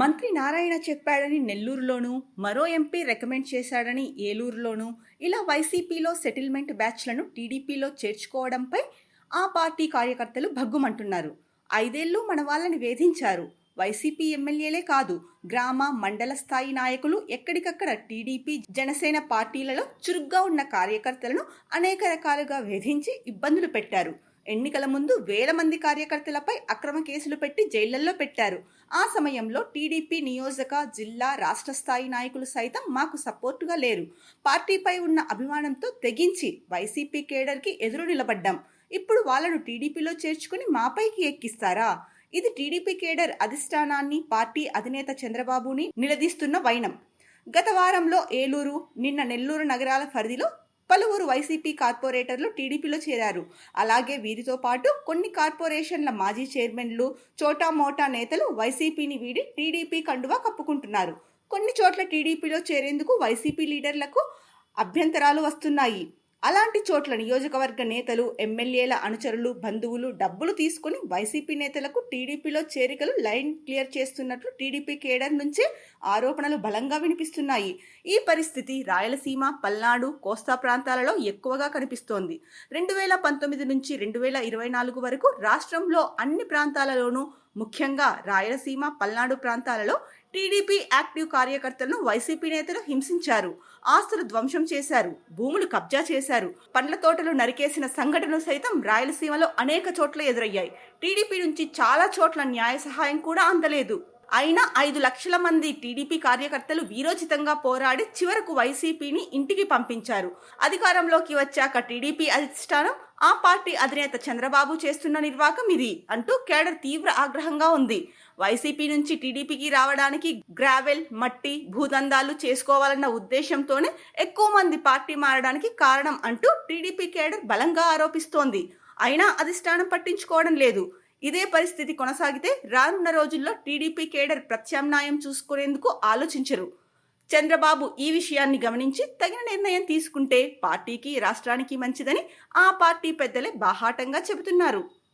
మంత్రి నారాయణ చెప్పాడని నెల్లూరులోనూ మరో ఎంపీ రికమెండ్ చేశాడని ఏలూరులోనూ ఇలా వైసీపీలో సెటిల్మెంట్ బ్యాచ్లను టీడీపీలో చేర్చుకోవడంపై ఆ పార్టీ కార్యకర్తలు భగ్గుమంటున్నారు. ఐదేళ్ళు మన వాళ్ళని వేధించారు. వైసీపీ ఎమ్మెల్యేలే కాదు గ్రామ మండల స్థాయి నాయకులు ఎక్కడికక్కడ టీడీపీ జనసేన పార్టీలలో చురుగ్గా ఉన్న కార్యకర్తలను అనేక రకాలుగా వేధించి ఇబ్బందులు పెట్టారు. ఎన్నికల ముందు వేల మంది కార్యకర్తలపై అక్రమ కేసులు పెట్టి జైళ్ళలో పెట్టారు. ఆ సమయంలో టీడీపీ నియోజక జిల్లా రాష్ట్ర స్థాయి నాయకులు సైతం మాకు సపోర్టుగా లేరు. పార్టీపై ఉన్న అభిమానంతో తెగించి వైసీపీ కేడర్కి ఎదురు నిలబడ్డాం. ఇప్పుడు వాళ్ళను టీడీపీలో చేర్చుకుని మాపైకి ఎక్కిస్తారా? ఇది టీడీపీ కేడర్ అధిష్టానాన్ని పార్టీ అధినేత చంద్రబాబుని నిలదీస్తున్న వైనం. గత వారంలో ఏలూరు నిన్న నెల్లూరు నగరాల పరిధిలో పలువురు వైసీపీ కార్పొరేటర్లు టీడీపీలో చేరారు. అలాగే వీరితో పాటు కొన్ని కార్పొరేషన్ల మాజీ చైర్మన్లు చోటా మోటా నేతలు వైసీపీని వీడి టీడీపీ కండువా కప్పుకుంటున్నారు. కొన్ని చోట్ల టీడీపీలో చేరేందుకు వైసీపీ లీడర్లకు అభ్యంతరాలు వస్తున్నాయి. అలాంటి చోట్ల నియోజకవర్గ నేతలు ఎమ్మెల్యేల అనుచరులు బంధువులు డబ్బులు తీసుకుని వైసీపీ నేతలకు టీడీపీలో చేరికలు లైన్ క్లియర్ చేస్తున్నట్లు టీడీపీ కేడర్ నుంచే ఆరోపణలు బలంగా వినిపిస్తున్నాయి. ఈ పరిస్థితి రాయలసీమ పల్నాడు కోస్తా ప్రాంతాలలో ఎక్కువగా కనిపిస్తోంది. రెండు వేల పంతొమ్మిది నుంచి రెండు వేల ఇరవై నాలుగు వరకు రాష్ట్రంలో అన్ని ప్రాంతాలలోనూ ముఖ్యంగా రాయలసీమ పల్నాడు ప్రాంతాలలో టీడీపీ యాక్టివ్ కార్యకర్తలను వైసీపీ నేతలు హింసించారు. ఆస్తులు ధ్వంసం చేశారు. భూములు కబ్జా చేశారు. పండ్ల తోటలు నరికేసిన సంఘటనలు సైతం రాయలసీమలో అనేక చోట్ల ఎదురయ్యాయి. టీడీపీ నుంచి చాలా చోట్ల న్యాయ సహాయం కూడా అందలేదు. అయినా ఐదు లక్షల మంది టీడీపీ కార్యకర్తలు వీరోచితంగా పోరాడి చివరకు వైసీపీని ఇంటికి పంపించారు. అధికారంలోకి వచ్చాక టీడీపీ అధిష్టానం ఆ పార్టీ అధినేత చంద్రబాబు చేస్తున్న నిర్వాకం ఇది అంటూ కేడర్ తీవ్ర ఆగ్రహంగా ఉంది. వైసీపీ నుంచి టీడీపీకి రావడానికి గ్రావెల్ మట్టి భూదందాలు చేసుకోవాలన్న ఉద్దేశంతోనే ఎక్కువ మంది పార్టీ మారడానికి కారణం అంటూ టీడీపీ కేడర్ బలంగా ఆరోపిస్తోంది. అయినా అధిష్టానం పట్టించుకోవడం లేదు. ఇదే పరిస్థితి కొనసాగితే రానున్న రోజుల్లో టీడీపీ కేడర్ ప్రత్యామ్నాయం చూసుకునేందుకు ఆలోచించరు. చంద్రబాబు ఈ విషయాన్ని గమనించి తగిన నిర్ణయం తీసుకుంటే పార్టీకి రాష్ట్రానికి మంచిదని ఆ పార్టీ పెద్దలే బాహాటంగా చెబుతున్నారు.